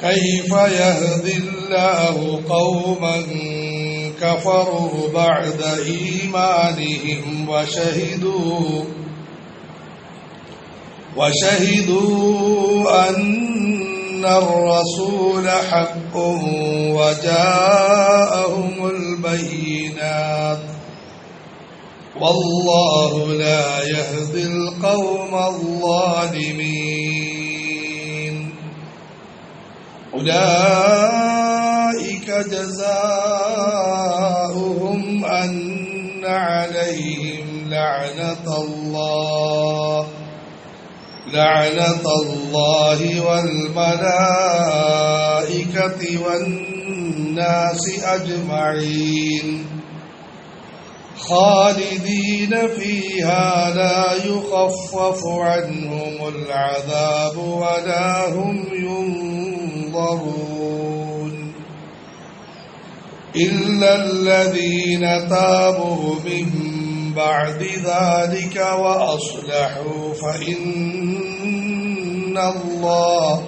كيف يهدي الله قوما كفروا بعد إيمانهم وشهدوا وشهدوا أن الرسول حق وجاءهم البينات والله لا يهدي القوم الظالمين أولئك جزاؤهم أن عليهم لعنة الله. لعنة الله والملائكة والناس أجمعين. خالدين فيها لا يخفف عنهم العذاب ولا هم ينظرون ينظرون إلا الذين تابوا من بعد ذلك وأصلحوا فإن الله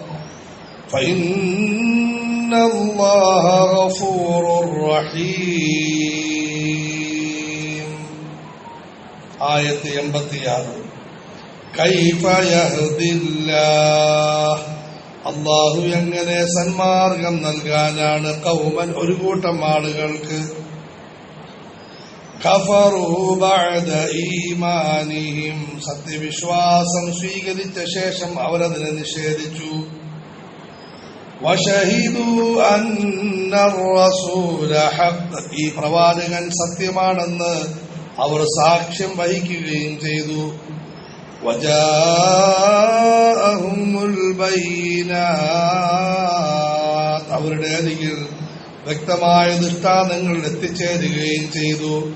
فإن الله غفور رحيم. آية 86 كيف يهدي الله؟ അള്ളാഹു എങ്ങനെ സന്മാർഗം നൽകാനാണ് കൗമൻ ഒരു കൂട്ടം ആളുകൾക്ക്? സത്യവിശ്വാസം സ്വീകരിച്ച ശേഷം അവരതിനെ നിഷേധിച്ചു. ഈ പ്രവാചകൻ സത്യമാണെന്ന് അവർ സാക്ഷ്യം വഹിക്കുകയും ചെയ്തു. അവരുടെ അരികിൽ വ്യക്തമായ ദൃഷ്ടാന്തങ്ങൾ എത്തിച്ചേരുകയും ചെയ്തു.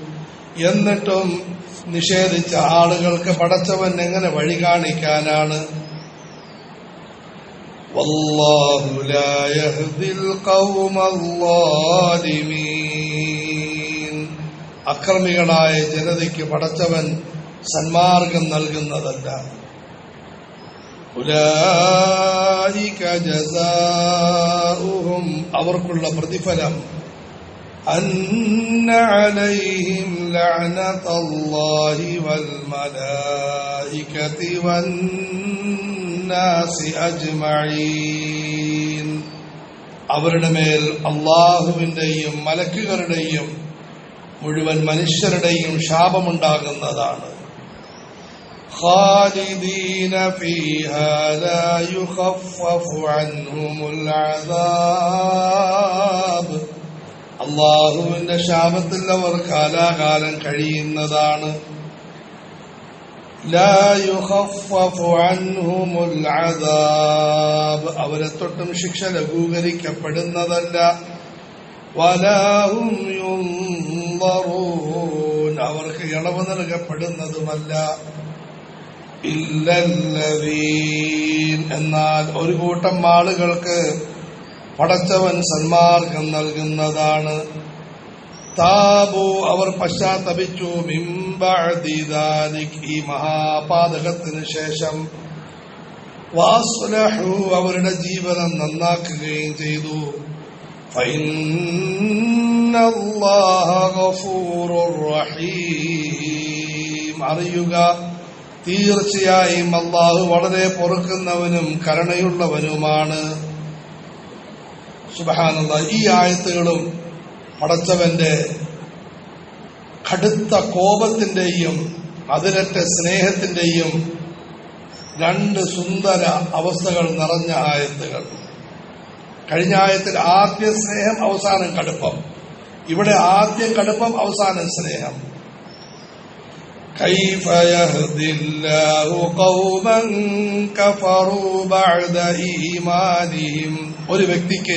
എന്നിട്ടും നിഷേധിച്ച ആളുകൾക്ക് പടച്ചവൻ എങ്ങനെ വഴി കാണിക്കാനാണ്? അക്രമികളായ ജനതയ്ക്ക് പടച്ചവൻ സന്മാർഗം നൽകുന്നതല്ല അവർക്കുള്ള പ്രതിഫലം أن عليهم لعنة الله والملائكة والناس أجمعين അവരുടെ മേൽ അള്ളാഹുവിന്റെയും മലക്കുകളുടെയും മുഴുവൻ മനുഷ്യരുടെയും ശാപമുണ്ടാകുന്നതാണ് خالدين فيها لا يخفف عنهم العذاب അള്ളാഹുവിന്റെ ശാപത്തിൽ അവർ കാലാകാലം കഴിയുന്നതാണ് അവരെ തൊട്ടും ശിക്ഷ ലഘൂകരിക്കപ്പെടുന്നതല്ല വലാഹും അവർക്ക് ഇളവ് നൽകപ്പെടുന്നതുമല്ല ഇല്ലല്ലവീൻ എന്നാൽ ഒരു കൂട്ടം ആളുകൾക്ക് പടച്ചവൻ സന്മാർഗം നൽകുന്നതാണ്. താബു അവർ പശ്ചാത്തപിച്ചു ഈ മഹാപാതകത്തിന് ശേഷം വാസുലഹു അവരുടെ ജീവനം നന്നാക്കുകയും ചെയ്തു. അറിയുക തീർച്ചയായും അള്ളാഹു വളരെ പൊറുക്കുന്നവനും കരുണയുള്ളവനുമാണ്. സുബഹാനുള്ള ഈ ആയത്തുകളും പടച്ചവന്റെ കടുത്ത കോപത്തിന്റെയും അതിരറ്റ സ്നേഹത്തിന്റെയും രണ്ട് സുന്ദര അവസ്ഥകൾ നിറഞ്ഞ ആയത്തുകൾ. കഴിഞ്ഞ ആയത്തിൽ ആദ്യ സ്നേഹം അവസാനം കടുപ്പം. ഇവിടെ ആദ്യം കടുപ്പം അവസാനം സ്നേഹം. كيف يهدي الله قوما كفروا بعد إيمانهم ഒരു വ്യക്തിക്ക്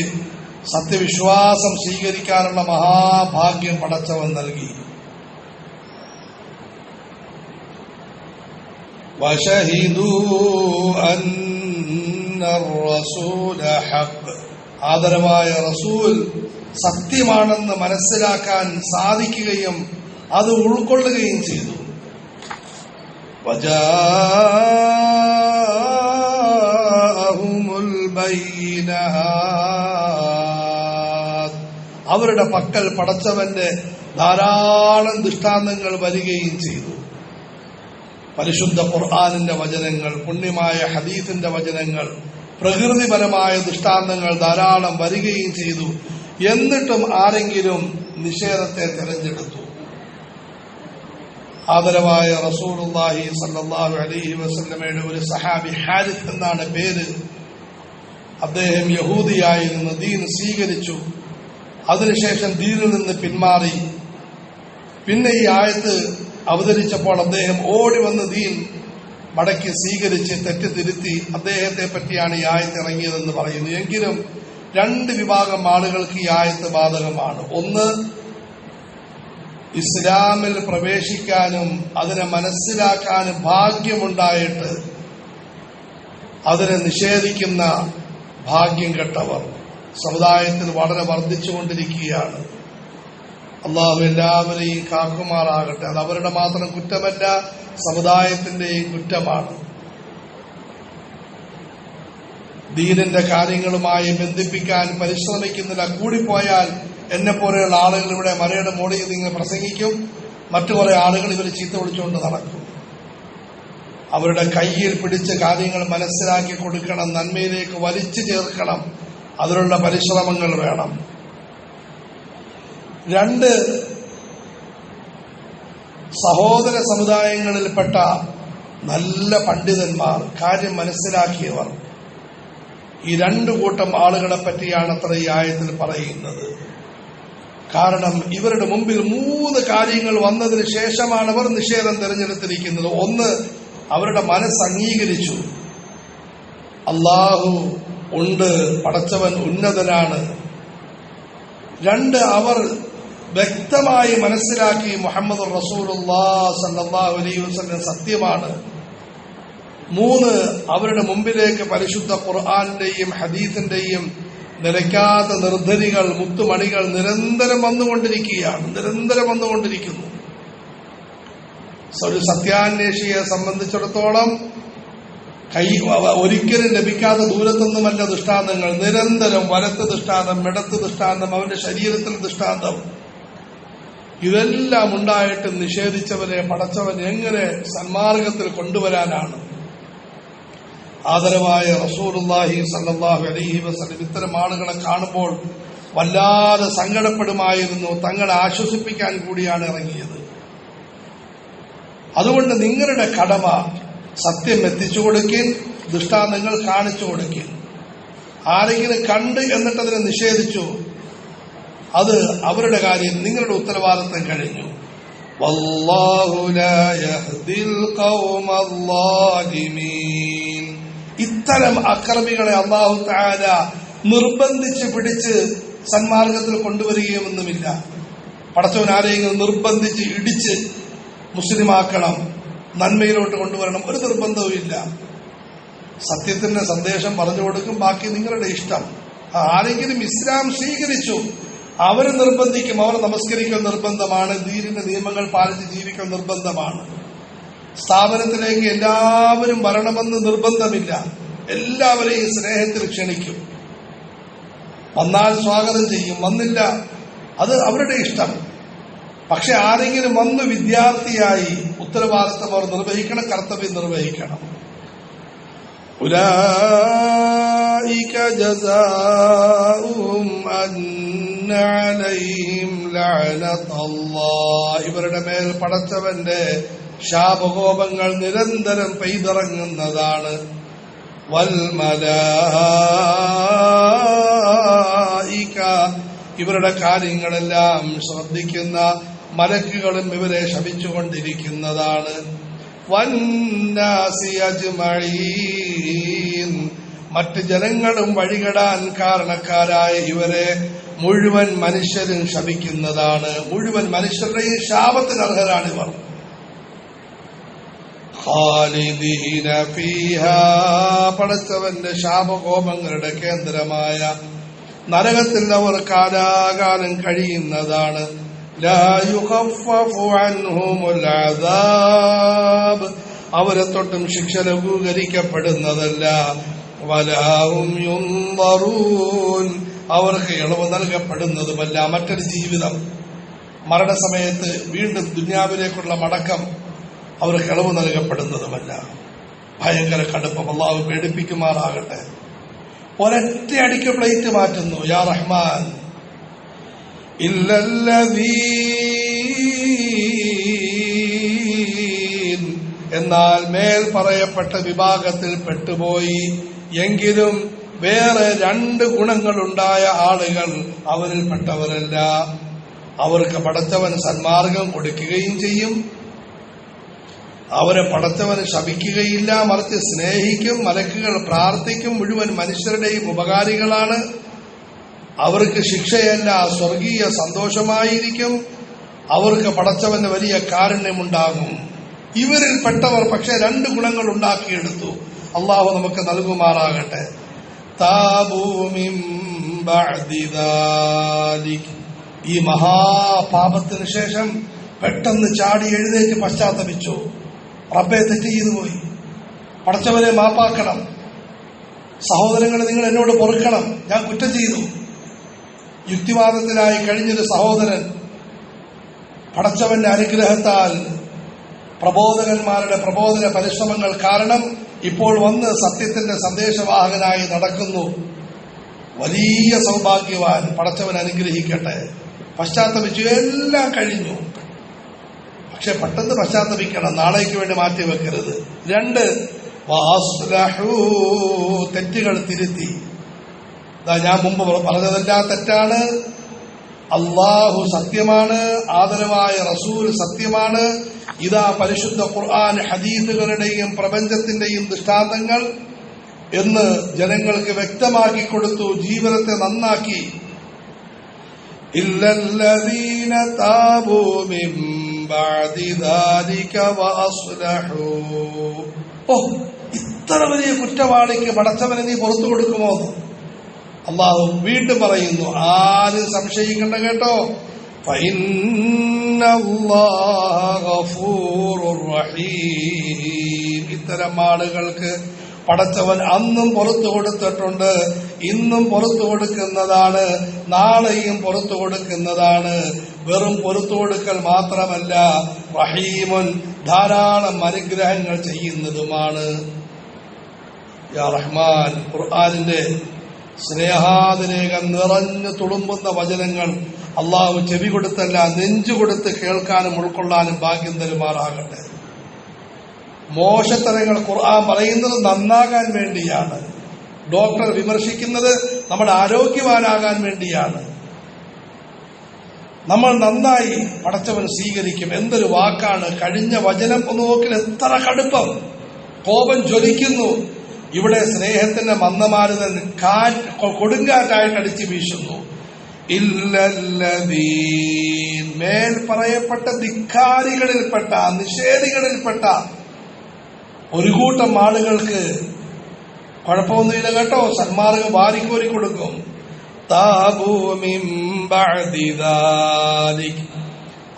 സത്യവിശ്വാസം സ്വീകരിക്കാനുള്ള മഹാഭാഗ്യം പടച്ചവൻ നൽകി ആദരവായ റസൂൽ സത്യമാണെന്ന് മനസ്സിലാക്കാൻ സാധിക്കുകയും അത് ഉൾക്കൊള്ളുകയും ചെയ്തു അവരുടെ പക്കൽ പടച്ചവന്റെ ധാരാളം ദൃഷ്ടാന്തങ്ങൾ വരികയും ചെയ്തു. പരിശുദ്ധ ഖുർആാനിന്റെ വചനങ്ങൾ പുണ്യമായ ഹദീഫിന്റെ വചനങ്ങൾ പ്രകൃതിപരമായ ദൃഷ്ടാന്തങ്ങൾ ധാരാളം വരികയും ചെയ്തു. എന്നിട്ടും ആരെങ്കിലും നിഷേധത്തെ തെരഞ്ഞെടുത്തു. ആദരവായ റസൂലുള്ളാഹി സല്ലല്ലാഹു അലൈഹി വസല്ലമയുടെ ഒരു സഹാബി ഹാരിത്ത് എന്നാണ് പേര്. അദ്ദേഹം യഹൂദിയായി നിന്ന് ദീൻ സ്വീകരിച്ചു. അതിനുശേഷം ദീനിൽ നിന്ന് പിന്മാറി. പിന്നെ ഈ ആയത്ത് അവതരിച്ചപ്പോൾ അദ്ദേഹം ഓടി വന്ന് ദീൻ മടക്കി സ്വീകരിച്ച് തെറ്റ് തിരുത്തി അദ്ദേഹത്തെ പറ്റിയാണ് ഈ ആയത്ത് ഇറങ്ങിയതെന്ന് പറയുന്നു. എങ്കിലും രണ്ട് വിഭാഗം ആളുകൾക്ക് ഈ ആയത്ത് ബാധകമാണ്. ഒന്ന് ഇസ്ലാമിൽ പ്രവേശിക്കാനും അതിനെ മനസ്സിലാക്കാനും ഭാഗ്യമുണ്ടായിട്ട് അതിനെ നിഷേധിക്കുന്ന ഭാഗ്യം കെട്ടവർ സമുദായത്തിൽ വളരെ വർദ്ധിച്ചുകൊണ്ടിരിക്കുകയാണ്. അള്ളാഹു എല്ലാവരെയും കാക്കുമാറാകട്ടെ. അത് അവരുടെ മാത്രം കുറ്റമല്ല സമുദായത്തിന്റെയും കുറ്റമാണ്. ദീനിന്റെ കാര്യങ്ങളുമായി ബന്ധിപ്പിക്കാൻ പരിശ്രമിക്കുന്നില്ല കൂടിപ്പോയാൽ എന്നെ പോലെയുള്ള ആളുകൾ ഇവിടെ മലയുടെ മോളിൽ ഇങ്ങനെ പ്രസംഗിക്കും. മറ്റു കുറെ ആളുകൾ ഇവർ ചീത്ത വിളിച്ചുകൊണ്ട് നടക്കും. അവരുടെ കയ്യിൽ പിടിച്ച കാര്യങ്ങൾ മനസ്സിലാക്കി കൊടുക്കണം നന്മയിലേക്ക് വലിച്ചു ചേർക്കണം. അതിനുള്ള പരിശ്രമങ്ങൾ വേണം. രണ്ട് സഹോദര സമുദായങ്ങളിൽപ്പെട്ട നല്ല പണ്ഡിതന്മാർ കാര്യം മനസ്സിലാക്കിയവർ. ഈ രണ്ടു കൂട്ടം ആളുകളെ പറ്റിയാണ് അത്ര ഈ ആയത്തിൽ പറയുന്നത്. കാരണം ഇവരുടെ മുമ്പിൽ മൂന്ന് കാര്യങ്ങൾ വന്നതിന് ശേഷമാണ് അവർ നിഷേധം തിരഞ്ഞെടുത്തിരിക്കുന്നത്. ഒന്ന് അവരുടെ മനസ്സ് അംഗീകരിച്ചു. അള്ളാഹു ഉണ്ട് പടച്ചവൻ ഉന്നതനാണ്. രണ്ട് അവർ വ്യക്തമായി മനസ്സിലാക്കി മുഹമ്മദ് റസൂലുല്ലാ സല്ലല്ലാഹു അലൈഹി വസല്ലം സത്യമാണ്. മൂന്ന് അവരുടെ മുമ്പിലേക്ക് പരിശുദ്ധ ഖുർആാന്റെയും ഹദീസിന്റെയും നിലയ്ക്കാത്ത നിർദ്ധരികൾ മുത്തുമണികൾ നിരന്തരം വന്നുകൊണ്ടിരിക്കുകയാണ്. നിരന്തരം വന്നുകൊണ്ടിരിക്കുന്നു. ഒരു സത്യാന്വേഷിയെ സംബന്ധിച്ചിടത്തോളം കൈ ഒരിക്കലും ലഭിക്കാത്ത ദൂരത്തൊന്നുമല്ല ദൃഷ്ടാന്തങ്ങൾ. നിരന്തരം വലത്ത് ദൃഷ്ടാന്തം ഇടത്ത് ദൃഷ്ടാന്തം അവന്റെ ശരീരത്തിൽ ദൃഷ്ടാന്തം. ഇതെല്ലാം ഉണ്ടായിട്ട് നിഷേധിച്ചവരെ പടച്ചവൻ എങ്ങനെ സന്മാർഗത്തിൽ കൊണ്ടുവരാനാണ്? ആദരവായ റസൂലുള്ളാഹി സല്ലാഹു അലൈഹി വസല്ലം ഇത്തരം ആളുകളെ കാണുമ്പോൾ വല്ലാതെ സങ്കടപ്പെടുമായിരുന്നു. തങ്ങളെ ആശ്വസിപ്പിക്കാൻ കൂടിയാണ് ഇറങ്ങിയത്. അതുകൊണ്ട് നിങ്ങളുടെ കടമ സത്യം എത്തിച്ചു കൊടുക്കിൻ ദൃഷ്ടാന്തങ്ങൾ കാണിച്ചു കൊടുക്കിൻ. ആരെങ്കിലും കണ്ട് എന്നിട്ടതിനെ നിഷേധിച്ചു അത് അവരുടെ കാര്യം നിങ്ങളുടെ ഉത്തരവാദിത്തം കഴിഞ്ഞു. വല്ലാഹു ലാ യഹ്ദിൽ ഖൗമല്ലാലിമീൻ ഇത്തരം അക്രമികളെ അള്ളാഹു താര നിർബന്ധിച്ച് പിടിച്ച് സന്മാർഗത്തിൽ കൊണ്ടുവരികയൊന്നുമില്ല പടച്ചവൻ ആരെയെങ്കിലും നിർബന്ധിച്ച് ഇടിച്ച് മുസ്ലിമാക്കണം നന്മയിലോട്ട് കൊണ്ടുവരണം ഒരു നിർബന്ധവുമില്ല സത്യത്തിന്റെ സന്ദേശം പറഞ്ഞു കൊടുക്കും ബാക്കി നിങ്ങളുടെ ഇഷ്ടം. ആരെങ്കിലും ഇസ്ലാം സ്വീകരിച്ചു അവരെ നിർബന്ധിക്കും. അവർ നമസ്കരിക്കൽ നിർബന്ധമാണ് ദീനിന്റെ നിയമങ്ങൾ പാലിച്ച് ജീവിക്കൽ നിർബന്ധമാണ്. സ്ഥാപനത്തിലേക്ക് എല്ലാവരും വരണമെന്ന് നിർബന്ധമില്ല. എല്ലാവരെയും സ്നേഹത്തിൽ ക്ഷണിക്കും വന്നാൽ സ്വാഗതം ചെയ്യും വന്നില്ല അത് അവരുടെ ഇഷ്ടം പക്ഷെ ആരെങ്കിലും വന്ന് വിദ്യാർത്ഥിയായി ഉത്തരവാദിത്തം അവർ നിർവഹിക്കണം കർത്തവ്യം നിർവഹിക്കണം أولئك جزاؤهم أن عليهم لعنة الله ഇവരുടെ മേൽ പടച്ചവന്റെ ശാപകോപങ്ങൾ നിരന്തരം പെയ്തിറങ്ങുന്നതാണ് വൽമലായിക ഇവരുടെ കാര്യങ്ങളെല്ലാം ശ്രദ്ധിക്കുന്ന മലക്കുകളും ഇവരെ ശപിച്ചുകൊണ്ടിരിക്കുന്നതാണ്. മറ്റ് ജനങ്ങളും വഴികെടാൻ കാരണക്കാരായ ഇവരെ മുഴുവൻ മനുഷ്യരും ശപിക്കുന്നതാണ്. മുഴുവൻ മനുഷ്യരുടെയും ശാപത്തിന് അർഹരാണിവർ. ഖാലിദീന ഫീഹാ പടച്ചവന്റെ ശാപകോപങ്ങളുടെ കേന്ദ്രമായ നരകത്തിൽ അവർ കാലാകാലം കഴിയുന്നതാണ്. അവരെ തൊട്ടും ശിക്ഷ ലഘൂകരിക്കപ്പെടുന്നതല്ല. യുൻദറൂൻ അവർക്ക് ഇളവ് നൽകപ്പെടുന്നതുമല്ല മറ്റൊരു ജീവിതം. മരണസമയത്ത് വീണ്ടും ദുന്യാവിലേക്കുള്ള മടക്കം. അവർക്ക് ഇളവ് നൽകപ്പെടുന്നതുമല്ല. ഭയങ്കര കടുപ്പം. അള്ളാഹു പേടിപ്പിക്കുമാറാകട്ടെ. ഒരൊറ്റ അടിക്ക് പ്ലേറ്റ് മാറ്റുന്നു. യാ റഹ്മാൻ. എന്നാൽ മേൽ പറയപ്പെട്ട വിഭാഗത്തിൽ പെട്ടുപോയി. എങ്കിലും വേറെ രണ്ട് ഗുണങ്ങളുണ്ടായ ആളുകൾ അവരിൽപ്പെട്ടവരല്ല. അവർക്ക് പടച്ചവൻ സന്മാർഗം കൊടുക്കുകയും ചെയ്യും. അവരെ പടച്ചവനെ ശപിക്കുകയില്ല. മറിച്ച് സ്നേഹിക്കും മലക്കുകൾ പ്രാർത്ഥിക്കും. മുഴുവൻ മനുഷ്യരുടെയും ഉപകാരികളാണ്. അവർക്ക് ശിക്ഷയല്ല സ്വർഗീയ സന്തോഷമായിരിക്കും. അവർക്ക് പടച്ചവന് വലിയ കാരുണ്യമുണ്ടാകും. ഇവരിൽ പെട്ടവർ പക്ഷെ രണ്ട് ഗുണങ്ങൾ ഉണ്ടാക്കിയെടുത്തു. അള്ളാഹു നമുക്ക് നൽകുമാറാകട്ടെ. ഈ മഹാപാപത്തിന് ശേഷം പെട്ടെന്ന് ചാടി എഴുന്നേറ്റ് പശ്ചാത്തപിച്ചു. റബ്ബെ തെറ്റ് ചെയ്തു പോയി. പടച്ചവനെ മാപ്പാക്കണം. സഹോദരങ്ങളെ നിങ്ങൾ എന്നോട് പൊറുക്കണം. ഞാൻ കുറ്റം ചെയ്തു. യുക്തിവാദത്തിനായി കഴിഞ്ഞൊരു സഹോദരൻ പടച്ചവന്റെ അനുഗ്രഹത്താൽ പ്രബോധകന്മാരുടെ പ്രബോധന പരിശ്രമങ്ങൾ കാരണം ഇപ്പോൾ വന്ന് സത്യത്തിന്റെ സന്ദേശവാഹകനായി നടക്കുന്നു. വലിയ സൗഭാഗ്യവാൻ പടച്ചവൻ അനുഗ്രഹിക്കട്ടെ. പശ്ചാത്തപിച്ചു എല്ലാം കഴിഞ്ഞു. പക്ഷെ പെട്ടെന്ന് പശ്ചാത്തപിക്കണം. നാളേക്ക് വേണ്ടി മാറ്റി വെക്കരുത്. രണ്ട് തെറ്റുകൾ തിരുത്തി. ഞാൻ മുമ്പ് പറഞ്ഞതെല്ലാം തെറ്റാണ്. അള്ളാഹു സത്യമാണ്. ആദരവായ റസൂൽ സത്യമാണ്. ഇതാ പരിശുദ്ധ ഖുർആൻ ഹദീസുകളുടെയും പ്രപഞ്ചത്തിന്റെയും ദൃഷ്ടാന്തങ്ങൾ എന്ന് ജനങ്ങൾക്ക് വ്യക്തമാക്കി കൊടുത്തു. ജീവിതത്തെ നന്നാക്കി. ഇല്ലല്ലദീന താബൂ ബഅദി ദാലിക വഅസ്ലഹൂ ഓ ഇത്ര വലിയ കുറ്റവാളിക്ക് പടച്ചവനെ നീ പുറത്തു കൊടുക്കുമോ അള്ളാഹു വീണ്ടും പറയുന്നു ആരും സംശയിക്കണ്ട കേട്ടോ فإن الله غفور رحيم. ഇത്തരം ആളുകൾക്ക് പടച്ചവൻ അന്നും പുറത്തു കൊടുത്തിട്ടുണ്ട് ഇന്നും പുറത്തു കൊടുക്കുന്നതാണ് നാളെയും പുറത്തു കൊടുക്കുന്നതാണ്. വെറും പുറത്തു കൊടുക്കൽ മാത്രമല്ല റഹീമുൻ ധാരാളം അനുഗ്രഹങ്ങൾ ചെയ്യുന്നതുമാണ്. യാ റഹ്മാൻ ഖുർആാനിന്റെ സ്നേഹാതിരേകം നിറഞ്ഞു തുളുമ്പുന്ന വചനങ്ങൾ അള്ളാഹു ചെവി കൊടുത്തല്ല നെഞ്ചു കൊടുത്ത് കേൾക്കാനും ഉൾക്കൊള്ളാനും ഭാഗ്യം തരുമാറാകട്ടെ. മോശത്തരങ്ങൾ ഖുർആൻ പറയുന്നത് നന്നാകാൻ വേണ്ടിയാണ്. ഡോക്ടർ വിമർശിക്കുന്നത് നമ്മുടെ ആരോഗ്യവാനാകാൻ വേണ്ടിയാണ്. നമ്മൾ നന്നായി പടച്ചവൻ സ്വീകരിക്കും. എന്തൊരു വാക്കാണ്? കഴിഞ്ഞ വചനം ഒന്ന് നോക്കിൽ എത്ര കടുപ്പം. കോപം ജ്വലിക്കുന്നു. ഇവിടെ സ്നേഹത്തിന്റെ മന്ദമാരുതൻ കാറ്റ് കൊടുങ്കാറ്റായിട്ട് അടിച്ചു വീശുന്നു. മേൽ പറയപ്പെട്ട ധിക്കാരികളിൽപ്പെട്ട നിഷേധികളിൽപ്പെട്ട ഒരു കൂട്ടം ആളുകൾക്ക് കുഴപ്പമൊന്നുമില്ല കേട്ടോ. സന്മാർഗം വാരിക്കോരി കൊടുക്കും.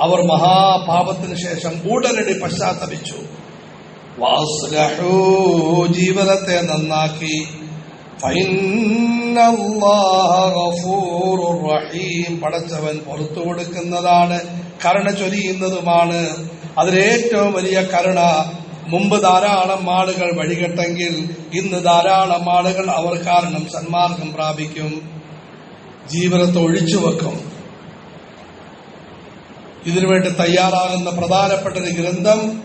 അവർ മഹാപാപത്തിന് ശേഷം ഉടനടി പശ്ചാത്തപിച്ചു. ജീവിതത്തെ നന്നാക്കി. പടച്ചവൻ പുറത്തു കൊടുക്കുന്നതാണ്. കരുണ ചൊരിയുന്നതുമാണ്. അതിലേറ്റവും വലിയ കരുണ മുമ്പ് ധാരാളം ആളുകൾ വഴികെട്ടെങ്കിൽ ഇന്ന് ധാരാളം ആളുകൾ അവർ കാരണം സന്മാർഗം പ്രാപിക്കും. ജീവിതത്തെ ഒഴിച്ചു വെക്കും. ഇതിനുവേണ്ടി തയ്യാറാകുന്ന പ്രധാനപ്പെട്ട ഒരു ഗ്രന്ഥം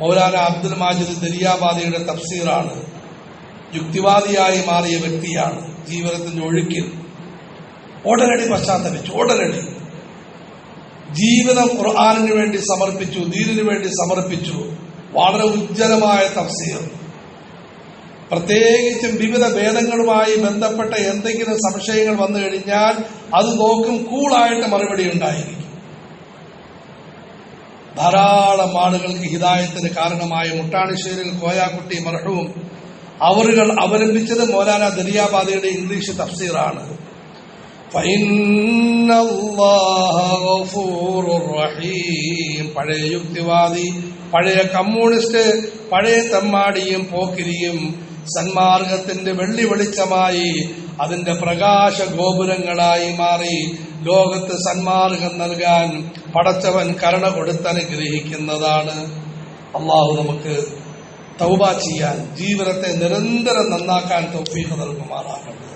മൗലാന അബ്ദുൽ മാജിദ് ദരിയാബാദിയുടെ തഫ്സീറാണ്. യുക്തിവാദിയായി മാറിയ വ്യക്തിയാണ് ജീവിതത്തിന്റെ ഒഴുക്കിൽ. ഉടനടി പശ്ചാത്തലിച്ചു ഉടനടി. ജീവിതം ഖുർആാനിന് വേണ്ടി സമർപ്പിച്ചു ദീനിനു വേണ്ടി സമർപ്പിച്ചു. വളരെ ഉജ്ജ്വലമായ തഫ്സീർ. പ്രത്യേകിച്ചും വിവിധ ഭേദങ്ങളുമായി ബന്ധപ്പെട്ട എന്തെങ്കിലും സംശയങ്ങൾ വന്നു കഴിഞ്ഞാൽ അത് നോക്കും കൂളായിട്ട് മറുപടി ഉണ്ടായിരിക്കും. ധാരാളം ആളുകൾക്ക് ഹിതായത്തിന് കാരണമായ മുട്ടാണിശ്ശേരിൽ കോയാക്കുട്ടി മർഹവും അവറുകൾ അവലംബിച്ചത് മോലാന ദരിയാബാദയുടെ ഇംഗ്ലീഷ് തഫ്സീറാണ്. പഴയ യുക്തിവാദി പഴയ കമ്മ്യൂണിസ്റ്റ് പഴയ തെമ്മാടിയും പോക്കിരിയും സന്മാർഗത്തിന്റെ വെള്ളി വെളിച്ചമായി അതിന്റെ പ്രകാശ ഗോപുരങ്ങളായി മാറി ലോകത്ത് സന്മാർഗം നൽകാൻ പടച്ചവൻ കരുണ കൊടുത്തനുഗ്രഹിക്കുന്നതാണ്. അള്ളാഹു നമുക്ക് തൗബ ചെയ്യാൻ ജീവിതത്തെ നിരന്തരം നന്നാക്കാൻ തൗഫീഖ് നൽകുമാറാകട്ടെ.